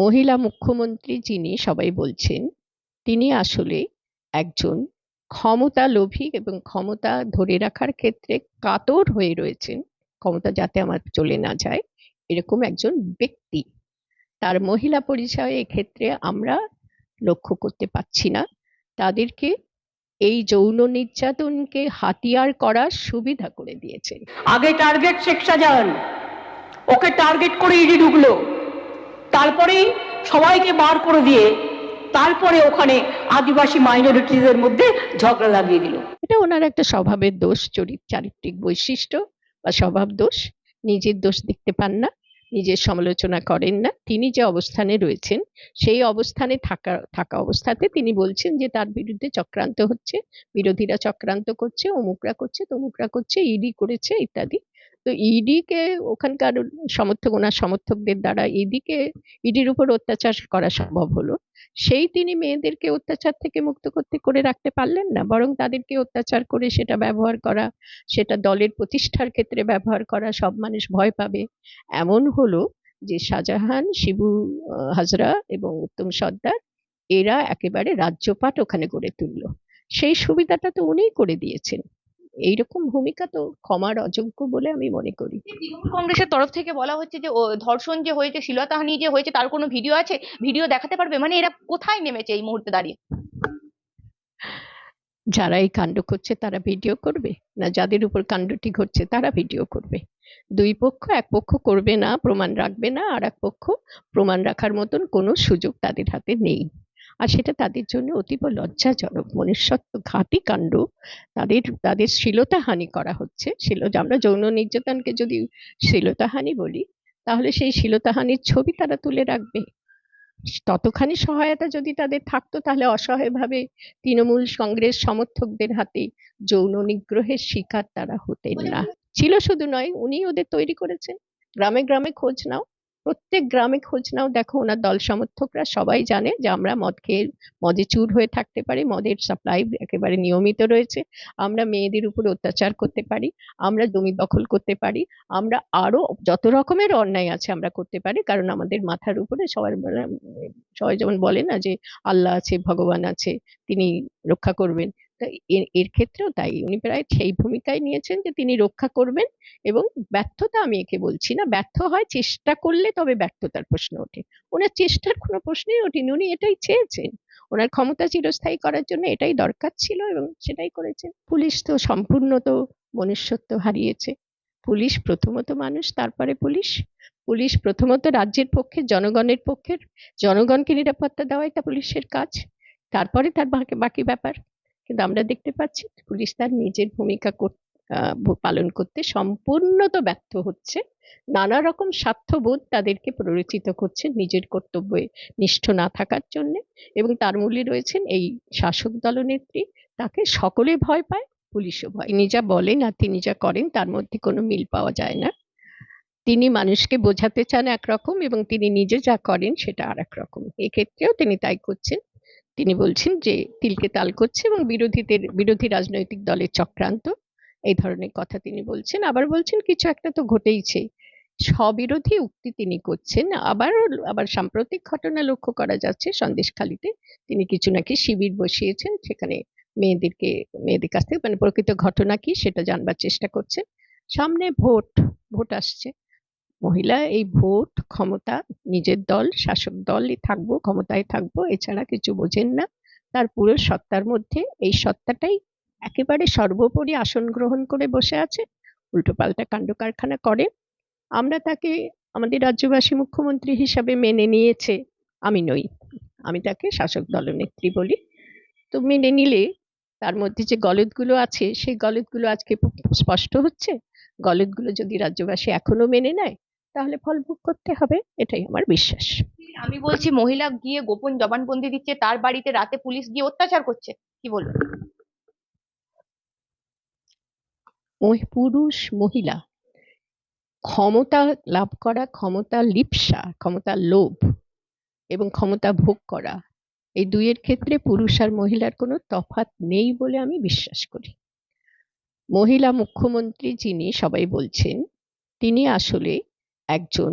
মহিলা মুখ্যমন্ত্রী যিনি সবাই বলছেন, তিনি আসলে একজন ক্ষমতা লোভী এবং ক্ষমতা ধরে রাখার ক্ষেত্রে কাতর হয়ে রয়েছেন। ক্ষমতা যাতে আমার চলে না যায়, এরকম একজন ব্যক্তি। তার মহিলা পরিচয়ে এক্ষেত্রে আমরা লক্ষ্য করতে পারছি না। তাদেরকে এই যৌন নির্যাতনকে হাতিয়ার করার সুবিধা করে দিয়েছেন। আগে টার্গেট শেখ শাহজাহান ওকে টার্গেট করে ইডি ঢুকলো। তারপরেই সবাইকে বার করে দিয়ে তারপরে ওখানে আদিবাসী মাইনরিটিদের মধ্যে ঝগড়া লাগিয়ে দিল। এটা ওনার একটা স্বভাবের দোষ চরিত চারিত্রিক বৈশিষ্ট্য বা স্বভাব দোষ। নিজের দোষ দেখতে পান না, নিজের সমালোচনা করেন না। তিনি যে অবস্থানে রয়েছেন, সেই অবস্থানে থাকা থাকা অবস্থাতে তিনি বলছেন যে তার বিরুদ্ধে চক্রান্ত হচ্ছে, বিরোধীরা চক্রান্ত করছে, অমুকরা করছে, তমুকরা করছে, ইডি করেছে, ইত্যাদি। তো ইডি কে ওখানকার সমর্থক, ওনার সমর্থকদের দ্বারা ইডিকে ইডির উপর অত্যাচার করা সম্ভব হলো। সেই তিনি মেয়েদেরকে অত্যাচার থেকে মুক্ত করতে, করে রাখতে পারলেন না, বরং তাদেরকে অত্যাচার করে সেটা ব্যবহার করা, সেটা দলের প্রতিষ্ঠার ক্ষেত্রে ব্যবহার করা, সব মানুষ ভয় পাবে। এমন হলো যে শাহজাহান, শিবু হাজরা এবং উত্তম সর্দার, এরা একেবারে রাজ্যপাট ওখানে গড়ে তুললো। সেই সুবিধাটা তো উনিই করে দিয়েছেন। এইরকম ভূমিকা তো ক্ষমার অযোগ্য বলে আমি মনে করি। তৃণমূল কংগ্রেসের তরফ থেকে বলা হচ্ছে যে ধর্ষণ যে হয়েছে শিলতাহানি যে হয়েছে তার কোনো ভিডিও আছে? ভিডিও দেখাতে পারবে? মানে এরা কোথায় নেমেছে এই মুহূর্তে দাঁড়িয়ে? যারা এই কাণ্ড করছে তারা ভিডিও করবে? না যাদের উপর কাণ্ডটি ঘটছে তারা ভিডিও করবে? দুই পক্ষ এক পক্ষ করবে না প্রমাণ রাখবে না আর এক পক্ষ প্রমাণ রাখার মতন কোনো সুযোগ তাদের হাতে নেই। আর সেটা তাদের জন্য অতীব লজ্জাজনক। মনুষ্যত্ব ঘাতী কাণ্ড তাদের তাদের শ্লীলতাহানি করা হচ্ছে। শিল আমরা যৌন নির্যাতনকে যদি শ্লীলতাহানি বলি তাহলে সেই শ্লীলতাহানির ছবি তারা তুলে রাখবে। ততখানি সহায়তা যদি তাদের থাকতো তাহলে অসহায়ভাবে তৃণমূল কংগ্রেস সমর্থকদের হাতে যৌন নিগ্রহের শিকার তারা হতেন না। ছিল শুধু নয় উনি ওদের তৈরি করেছেন গ্রামে গ্রামে খোঁজ নাও। প্রত্যেক গ্রামে খোঁজ নাও। দেখো ওনার দল সমর্থকরা সবাই জানে যে আমরা মদ খেয়ে মদে চুর হয়ে থাকতে পারি মদের সাপ্লাই একেবারে নিয়মিত রয়েছে। আমরা মেয়েদের উপর অত্যাচার করতে পারি আমরা জমি দখল করতে পারি আমরা আরও যত রকমের অন্যায় আছে আমরা করতে পারি কারণ আমাদের মাথার উপরে সবার মানে, সবাই যেমন বলে না যে আল্লাহ আছে ভগবান আছে তিনি রক্ষা করবেন। এর ক্ষেত্রেও তাই। উনি প্রায় সেই ভূমিকায় নিয়েছেন যে তিনি রক্ষা করবেন এবং ব্যর্থতা আমি একে বলছি না, ব্যর্থ হয় চেষ্টা করলে তবে ব্যর্থতার প্রশ্ন ওঠে। ওনার চেষ্টার কোনো প্রশ্নই ওঠেনি, উনি এটাই চেয়েছেন। ওনার ক্ষমতা চিরস্থায়ী করার জন্য এটাই দরকার ছিল এবং সেটাই করেছেন। পুলিশ তো সম্পূর্ণ তো মনুষ্যত্ব হারিয়েছে। পুলিশ প্রথমত মানুষ, তারপরে পুলিশ। পুলিশ প্রথমত রাজ্যের পক্ষে, জনগণের পক্ষে জনগণকে নিরাপত্তা দেওয়াই তা পুলিশের কাজ। তারপরে তার বাকি ব্যাপার। কিন্তু আমরা দেখতে পাচ্ছি পুলিশ তার নিজের ভূমিকা পালন করতে সম্পূর্ণত ব্যর্থ হচ্ছে। নানা রকম স্বার্থবোধ তাদেরকে প্ররোচিত করছে নিজের কর্তব্যে নিষ্ঠ না থাকার জন্য এবং তার মূলে রয়েছেন এই শাসক দলনেত্রী তাকে সকলে ভয় পায়, পুলিশও ভয়। তিনি যা বলেন আর তিনি যা করেন তার মধ্যে কোনো মিল পাওয়া যায় না। তিনি মানুষকে বোঝাতে চান একরকম এবং তিনি নিজে যা করেন সেটা আর এক রকম। এক্ষেত্রেও তিনি তাই করছেন। তিনি বলছেন যে তিলকে তাল করছে এবং বিরোধীদের, বিরোধী রাজনৈতিক দলের চক্রান্ত। এই ধরনের কথা তিনি বলছেন। আবার বলছেন, কিছু একটা তো ঘটেইছে। স্ববিরোধী উক্তি তিনি করছেন। আবার আবার সাম্প্রতিক ঘটনা লক্ষ্য করা যাচ্ছে, সন্দেশখালিতে তিনি কিছু নাকি শিবির বসিয়েছেন, সেখানে মেয়েদেরকে, মেয়েদের কাছ থেকে মানে প্রকৃত ঘটনা কি সেটা জানবার চেষ্টা করছেন। সামনে ভোট ভোট আসছে। মহিলা এই ভোট ক্ষমতা নিজের দল, শাসক দলই থাকব, ক্ষমতায় থাকব, এছাড়া কিছু বোঝেন না। তার পুরো সত্তার মধ্যে এই সত্তাটাই একেবারে সর্বোপরি আসন গ্রহণ করে বসে আছে, উল্টোপাল্টা কাণ্ড কারখানা করে। আমরা তাকে আমাদের রাজ্যবাসী মুখ্যমন্ত্রী হিসাবে মেনে নিয়েছে, আমি নই। আমি তাকে শাসক দলনেত্রী বলি। তো মেনে নিলে তার মধ্যে যে গলদগুলো আছে, সেই গলদগুলো আজকে স্পষ্ট হচ্ছে। গলদগুলো যদি রাজ্যবাসী এখনও মেনে নেয় তাহলে ফল ভোগ করতে হবে এটাই আমার বিশ্বাস। আমি বলছি মহিলা গিয়ে গোপন জবানবন্দি দিচ্ছে তার বাড়িতে রাতে পুলিশ গিয়ে অত্যাচার করছে কি বলবেন পুরুষ মহিলা ক্ষমতা লাভ করা ক্ষমতা লিপসা ক্ষমতা লোভ এবং ক্ষমতা ভোগ করা এই দুইয়ের ক্ষেত্রে পুরুষ আর মহিলার কোনো তফাৎ নেই বলে আমি বিশ্বাস করি। মহিলা মুখ্যমন্ত্রী যিনি সবাই বলছেন তিনি আসলে একজন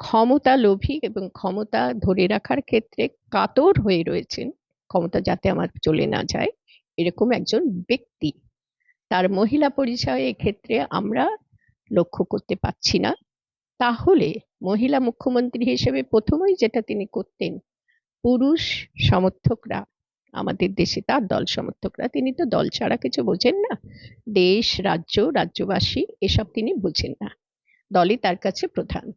ক্ষমতা লোভী এবং ক্ষমতা ধরে রাখার ক্ষেত্রে কাতর হয়ে রয়েছেন, ক্ষমতা যাতে আমার চলে না যায়, এরকম একজন ব্যক্তি। তার মহিলা পরিচয় ক্ষেত্রে আমরা লক্ষ্য করতে পারছি না। তাহলে মহিলা মুখ্যমন্ত্রী হিসেবে প্রথমেই যেটা তিনি করতেন, পুরুষ সমর্থকরা, আমাদের দেশে তার দল সমর্থকরা, তিনি তো দল ছাড়া কিছু বোঝেন না। দেশ, রাজ্য, রাজ্যবাসী, এসব তিনি বোঝেন না। দলই তার কাছে প্রধান।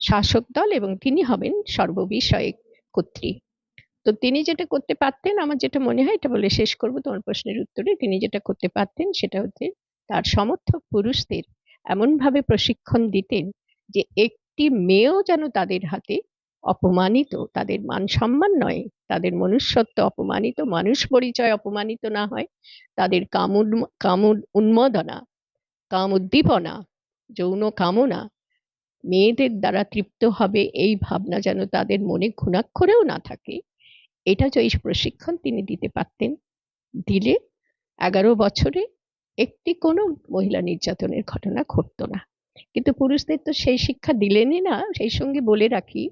শাসক দল এবং তিনি হবেন সর্ববিষয়ে কর্ত্রী। তো তিনি যেটা করতে পারতেন, আমার যেটা মনে হয়, এটা বলে শেষ করব তোমার প্রশ্নের উত্তরে। তিনি যেটা করতে পারতেন, সেটা হচ্ছে তার সমর্থক পুরুষদের এমনভাবে প্রশিক্ষণ দিতেন যে একটি মেয়েও যেন তাদের হাতে অপমানিত, তাদের মান সম্মান নয়, তাদের মনুষ্যত্ব অপমানিত, মানুষ পরিচয় অপমানিত না হয়, তাদের কাম উন্ম- কাম উন- উন্মাদনা কাম উদ্দীপনা যৌন কামনা মেয়েদের দ্বারা তৃপ্ত হবে এই ভাবনা যেন তাদের মনে ঘুণাক্ষরেও না থাকে। এটা যে প্রশিক্ষণ তিনি দিতে পারতেন। দিলে এগারো বছরে একটি কোনো মহিলা নির্যাতনের ঘটনা ঘটতো না। কিন্তু পুরুষদের তো সেই শিক্ষা দিলেনই না। সেই সঙ্গে বলে রাখি,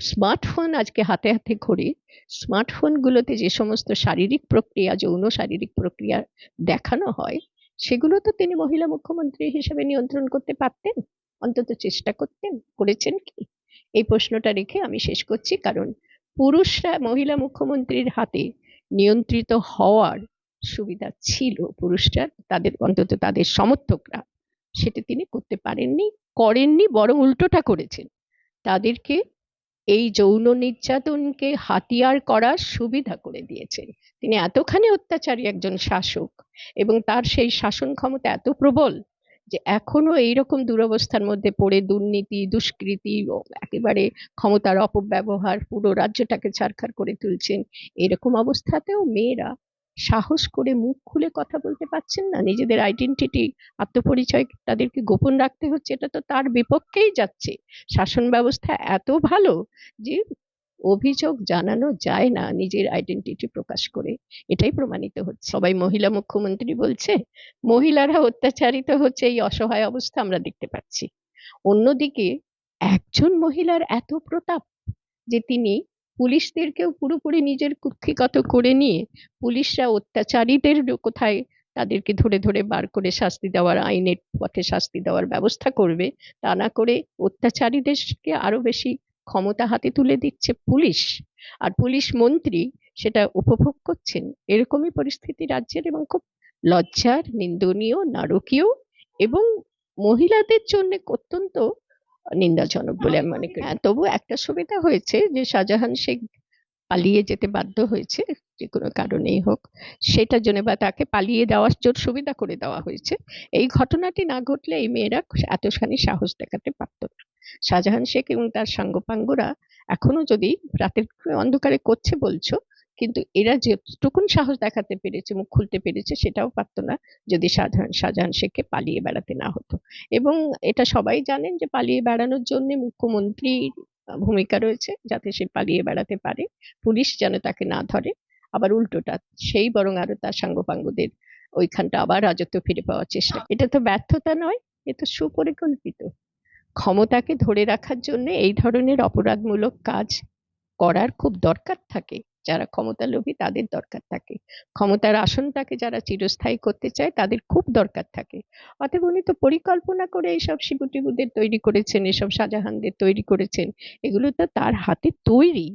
স্মার্টফোন আজকে হাতে হাতে ঘোরে স্মার্টফোনগুলোতে যে সমস্ত শারীরিক প্রক্রিয়া, যৌন শারীরিক প্রক্রিয়া দেখানো হয় সেগুলো তো তিনি মহিলা মুখ্যমন্ত্রী হিসেবে নিয়ন্ত্রণ করতে পারতেন, অন্তত চেষ্টা করতেন, করেছেন কি? এই প্রশ্নটা রেখে আমি শেষ করছি, কারণ পুরুষরা মহিলা মুখ্যমন্ত্রীর হাতে নিয়ন্ত্রিত হওয়ার সুবিধা ছিল পুরুষরা, তাদের অন্তত তাদের সমর্থকরা, সেটা তিনি করতে পারেননি, করেননি, বরং উল্টোটা করেছেন। তাদেরকে এই যৌন নির্যাতনকে হাতিয়ার করার সুবিধা করে দিয়েছেন। তিনি এতখানি অত্যাচারী একজন শাসক এবং তার সেই শাসন ক্ষমতা এত প্রবল যে এখনও এইরকম দুরবস্থার মধ্যে পড়ে দুর্নীতি, দুষ্কৃতি একেবারে ক্ষমতার অপব্যবহার পুরো রাজ্যটাকে ছারখার করে তুলছেন। এরকম অবস্থাতেও মেয়েরা সাহস করে মুখ খুলে কথা বলতে পারছেন না? নিজেদের আইডেন্টিটি আত্মপরিচয় তাদেরকে গোপন রাখতে হচ্ছে, এটা তো তার বিপক্ষেই যাচ্ছে। শাসন ব্যবস্থা এত ভালো যে অভিযোগ জানানো যায় না নিজের আইডেন্টিটি প্রকাশ করে। এটাই প্রমাণিত হচ্ছে। সবাই মহিলা মুখ্যমন্ত্রী বলছে, মহিলারা অত্যাচারিত হচ্ছে, এই অসহায় অবস্থা আমরা দেখতে পাচ্ছি। অন্যদিকে একজন মহিলার এত প্রতাপ যে তিনি পুলিশদেরকেও পুরোপুরি নিজের কুক্ষিগত করে নিয়ে পুলিশরা অত্যাচারীদের কোথায় তাদেরকে ধরে ধরে বার করে শাস্তি দেওয়ার আইনের পথে শাস্তি দেওয়ার ব্যবস্থা করবে, তা না করে অত্যাচারীদেরকে আরও বেশি ক্ষমতা হাতে তুলে দিচ্ছে পুলিশ। আর পুলিশ মন্ত্রী সেটা উপভোগ করছেন। এরকমই পরিস্থিতি রাজ্যের এবং খুব লজ্জার, নিন্দনীয়, নারকীয় এবং মহিলাদের জন্য অত্যন্ত নিন্দাজনক বলে আমি মনে করি। হ্যাঁ, তবু একটা সুবিধা হয়েছে যে শাহজাহান শেখ পালিয়ে যেতে বাধ্য হয়েছে যে কোনো কারণেই হোক। সেটার জন্য বা তাকে পালিয়ে দেওয়ার জন্য সুবিধা করে দেওয়া হয়েছে। এই ঘটনাটি না ঘটলে এই মেয়েরা এতখানি সাহস দেখাতে পারত না। শাহজাহান শেখ এবং তার সাঙ্গপাঙ্গরা এখনও যদি রাতের অন্ধকারে করছে বলছো কিন্তু এরা যেটুকুন সাহস দেখাতে পেরেছে, মুখ খুলতে পেরেছে, সেটাও পারতো না যদি শাহজাহান শাহজাহান শেখকে পালিয়ে বেড়াতে না হতো। এবং এটা সবাই জানেন যে পালিয়ে বেড়ানোর জন্য মুখ্যমন্ত্রীর ভূমিকা রয়েছে যাতে সে পালিয়ে বেড়াতে পারে। পুলিশ যেন তাকে না ধরে। আবার উল্টোটা, সেই বরং আরও তার সাঙ্গপাঙ্গদের ওইখানটা আবার রাজত্ব ফিরে পাওয়ার চেষ্টা। এটা তো ব্যর্থতা নয়, এ তো সুপরিকল্পিত। ক্ষমতাকে ধরে রাখার জন্য এই ধরনের অপরাধমূলক কাজ করার খুব দরকার থাকে। যারা ক্ষমতা লোভী তাদের দরকার থাকে। ক্ষমতার আসনটাকে যারা চিরস্থায়ী করতে চায় তাদের খুব দরকার থাকে। অতএব উনি তো পরিকল্পনা করে এইসব শিবুটিবুদের তৈরি করেছেন এসব শাহজাহানদের তৈরি করেছেন এগুলো তো তার হাতে তৈরি।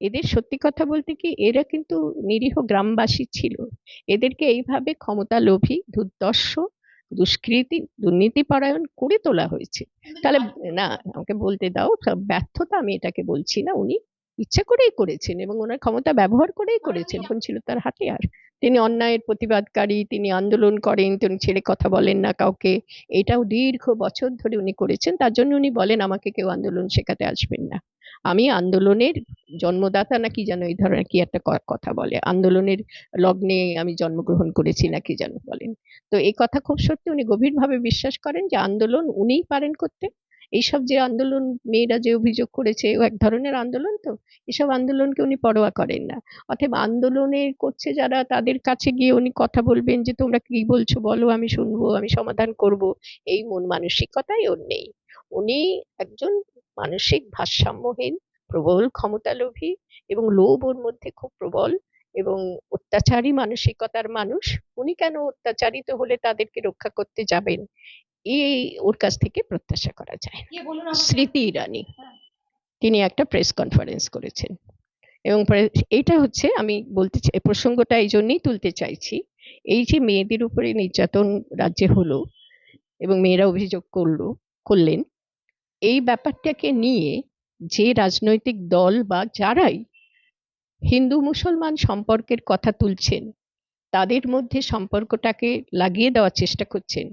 এদের সত্যি কথা বলতে কি এরা কিন্তু নিরীহ গ্রামবাসী ছিল। এদেরকে এইভাবে ক্ষমতা লোভী দুর্দর্শ দুষ্কৃতি দুর্নীতিপরায়ণ করে তোলা হয়েছে। তাহলে না আমাকে বলতে দাও ব্যর্থতা আমি এটাকে বলছি না। উনি ইচ্ছা করেই করেছেন এবং ওনার ক্ষমতা ব্যবহার করেই করেছেন কোন ছিল তার হাতিয়ার। তিনি অন্যায়ের প্রতিবাদকারী তিনি আন্দোলন করেন তিনি ছেড়ে কথা বলেন না কাউকে। এটাও দীর্ঘ বছর ধরে উনি করেছেন তার জন্য উনি বলেন আমাকে কেউ আন্দোলন শেখাতে আসবেন না। আমি আন্দোলনের জন্মদাতা নাকি যেন এই ধরনের কি একটা কথা বলে। আন্দোলনের লগ্নে আমি জন্মগ্রহণ করেছি নাকি যেন বলেন। তো এই কথা খুব সত্যি উনি গভীরভাবে বিশ্বাস করেন যে আন্দোলন উনিই পারেন করতে। এইসব যে আন্দোলন, মেয়েরা যে অভিযোগ করেছে, ও এক ধরনের আন্দোলন তো? এসব আন্দোলনকে উনি পরোয়া করেন না। অতএব আন্দোলনে করছে যারা, তাদের কাছে গিয়ে উনি কথা বলবেন যে, তোমরা কি বলছো? বলো, আমি শুনব, আমি সমাধান করব। এই মন মানসিকতাই ওর নেই। উনি একজন মানসিক ভারসাম্যহীন, প্রবল ক্ষমতালোভী এবং লোভ ওর মধ্যে খুব প্রবল এবং অত্যাচারী মানসিকতার মানুষ। উনি কেন অত্যাচারিত হলে তাদেরকে রক্ষা করতে যাবেন? এই ওর কাছ থেকে প্রত্যাশা করা যায়? স্মৃতি ইরানি হ্যাঁ। তিনি একটা প্রেস কনফারেন্স করেছেন এবং এইটা হচ্ছে আমি বলতে চাই প্রসঙ্গটা এই জন্যই তুলতে চাইছি এই যে মেয়েদের উপরে নির্যাতন রাজ্যে হলো এবং মেয়েরা অভিযোগ করল করলেন এই ব্যাপারটাকে নিয়ে যে রাজনৈতিক দল বা যারাই হিন্দু মুসলমান সম্পর্কের কথা তুলছেন তাদের মধ্যে সম্পর্কটাকে লাগিয়ে দেওয়ার চেষ্টা করছেন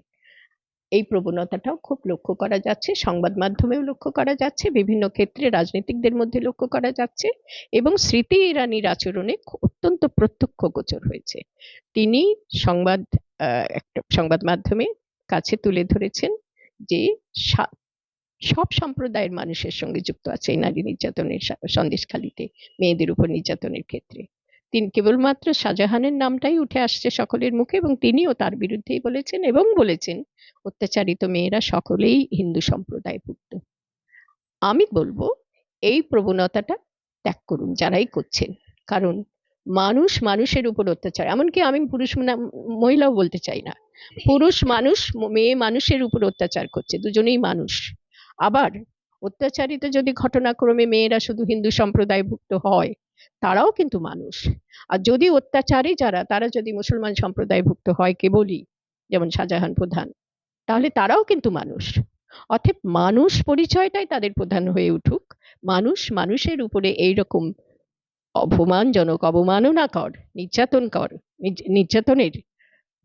এই প্রবণতাটাও খুব লক্ষ্য করা যাচ্ছে। সংবাদ মাধ্যমেও লক্ষ্য করা যাচ্ছে। বিভিন্ন ক্ষেত্রে রাজনীতিকদের মধ্যে লক্ষ্য করা যাচ্ছে এবং স্মৃতি ইরানির আচরণে অত্যন্ত প্রত্যক্ষ গোচর হয়েছে। তিনি সংবাদ একটা সংবাদ মাধ্যমে কাছে তুলে ধরেছেন যে সব সম্প্রদায়ের মানুষের সঙ্গে যুক্ত আছে এই নারী নির্যাতনের সন্দেশখালিতে মেয়েদের উপর নির্যাতনের ক্ষেত্রে। তিনি কেবলমাত্র শাহজাহানের নামটাই উঠে আসছে সকলের মুখে এবং তিনিও তার বিরুদ্ধেই বলেছেন এবং বলেছেন, অত্যাচারিত মেয়েরা সকলেই হিন্দু সম্প্রদায় সম্প্রদায়ভুক্ত। আমি বলব, এই প্রবণতাটা ত্যাগ করুন যারাই করছেন। কারণ মানুষ মানুষের উপর অত্যাচার, এমনকি আমি পুরুষ মহিলাও বলতে চাই না। পুরুষ মানুষ, মেয়ে মানুষের উপর অত্যাচার করছে, দুজনেই মানুষ। আবার অত্যাচারিত যদি ঘটনাক্রমে মেয়েরা শুধু হিন্দু সম্প্রদায়ভুক্ত হয় তারাও কিন্তু মানুষ। আর যদি অত্যাচারী যারা, তারা যদি মুসলমান সম্প্রদায়ভুক্ত হয় কেবলই, যেমন শাহজাহান প্রধান, তাহলে তারাও কিন্তু মানুষ। অর্থাৎ মানুষ পরিচয়টাই তাদের প্রধান হয়ে উঠুক। মানুষ মানুষের উপরে এইরকম অপমানজনক অবমাননা কর নির্যাতন কর নির্যাতনের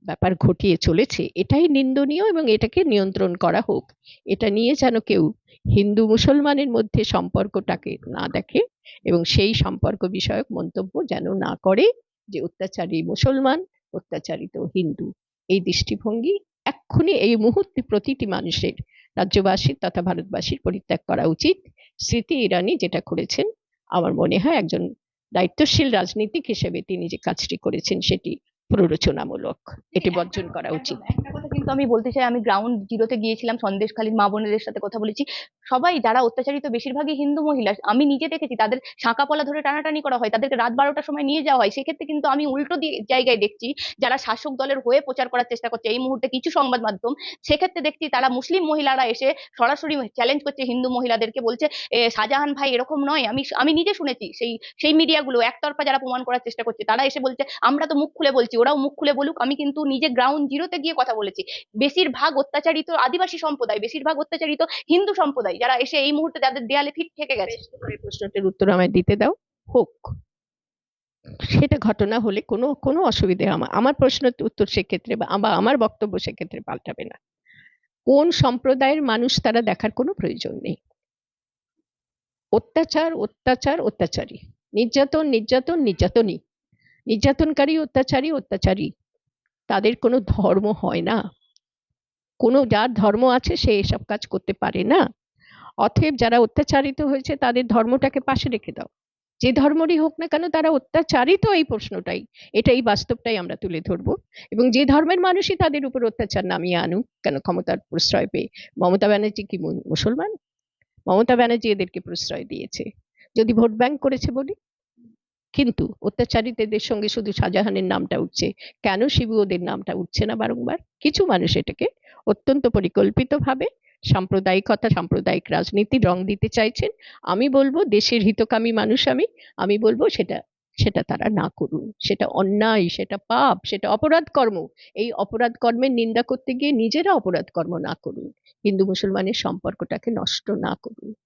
ব্যাপার ঘটিয়ে চলেছে, এটাই নিন্দনীয় এবং এটাকে নিয়ন্ত্রণ করা হোক। এটা নিয়ে যেন কেউ হিন্দু মুসলমানের মধ্যে সম্পর্কটাকে না দেখে এবং সেই সম্পর্ক বিষয়ক মন্তব্য যেন না করে যে অত্যাচারী মুসলমান, অত্যাচারিত হিন্দু। এই দৃষ্টিভঙ্গি এক্ষুনি এই মুহূর্তে প্রতিটি মানুষের, রাজ্যবাসীর তথা ভারতবাসীর পরিত্যাগ করা উচিত। স্মৃতি ইরানি যেটা করেছেন, আমার মনে হয় একজন দায়িত্বশীল রাজনীতিক হিসেবে তিনি যে কাজটি করেছেন সেটি প্ররোচনামূলক। এটি বর্জন করা উচিত। কিন্তু আমি বলতে চাই, আমি গ্রাউন্ড জিরোতে গিয়েছিলাম সন্দেশখালীর মা বোনেদের সাথে কথা বলেছি। সবাই যারা অত্যাচারিত, বেশিরভাগই হিন্দু মহিলা, আমি নিজে দেখেছি তাদের শাঁকা পলা ধরে টানাটানি করা হয়, তাদেরকে রাত বারোটার সময় নিয়ে যাওয়া হয়। সেক্ষেত্রে কিন্তু আমি উল্টো জায়গায় দেখছি, যারা শাসক দলের হয়ে প্রচার করার চেষ্টা করছে, এই মুহূর্তে কিছু সংবাদ মাধ্যম, সেক্ষেত্রে দেখছি তারা মুসলিম মহিলারা এসে সরাসরি চ্যালেঞ্জ করছে, হিন্দু মহিলাদেরকে বলছে শাহজাহান ভাই এরকম নয়। আমি আমি নিজে শুনেছি সেই সেই মিডিয়াগুলো, একতরফা যারা প্রমাণ করার চেষ্টা করছে, তারা এসে বলছে, আমরা তো মুখ খুলে বলছি, ওরাও মুখ খুলে বলুক। আমি কিন্তু নিজে গ্রাউন্ড জিরোতে গিয়ে কথা বলেছি। বেশিরভাগ অত্যাচারিত আদিবাসী সম্প্রদায়, বেশিরভাগ অত্যাচারিত হিন্দু সম্প্রদায় যারা এসে এই মুহূর্তে তাদের দেয়ালে ফিট থেকে গেছে। প্রশ্নটির উত্তর আমায় দিতে দাও। হোক, সেটা ঘটনা হলে কোনো কোনো অসুবিধে আমার আমার প্রশ্নের উত্তর সেক্ষেত্রে বা আমার বক্তব্য সেক্ষেত্রে পাল্টাবে না। কোন সম্প্রদায়ের মানুষ তারা দেখার কোনো প্রয়োজন নেই? অত্যাচার অত্যাচার, অত্যাচারী। নির্যাতন নির্যাতন নির্যাতনই নির্যাতনকারী, অত্যাচারী অত্যাচারী। তাদের কোনো ধর্ম হয় না। কোনো যার ধর্ম আছে সে এসব কাজ করতে পারে না। অতএব যারা অত্যাচারিত হয়েছে তাদের ধর্মটাকে পাশে রেখে দাও। যে ধর্মরই হোক না কেন তারা অত্যাচারিত এই প্রশ্নটাই, এটাই বাস্তবটাই আমরা তুলে ধরবো। এবং যে ধর্মের মানুষই তাদের উপর অত্যাচার নামিয়ে আনুক, কেন ক্ষমতার প্রশ্রয় পেয়ে। মমতা ব্যানার্জি কি মুসলমান? মমতা ব্যানার্জি এদেরকে প্রশ্রয় দিয়েছে। যদি ভোট ব্যাংক করেছে বলি। কিন্তু অত্যাচারিতদের সঙ্গে শুধু শাহজাহানের নামটা উঠছে। কেন শিবু ওদের নামটা উঠছে না বারংবার? কিছু মানুষ এটাকে অত্যন্ত পরিকল্পিতভাবে সাম্প্রদায়িকতা, সাম্প্রদায়িক রাজনীতি রং দিতে চাইছেন। আমি বলব দেশের হিতকামী মানুষ আমি। আমি বলব সেটা সেটা তারা না করুন। সেটা অন্যায়, সেটা পাপ, সেটা অপরাধ কর্ম। এই অপরাধ কর্মের নিন্দা করতে গিয়ে নিজেরা অপরাধ কর্ম না করুন। হিন্দু মুসলমানের সম্পর্কটাকে নষ্ট না করুন।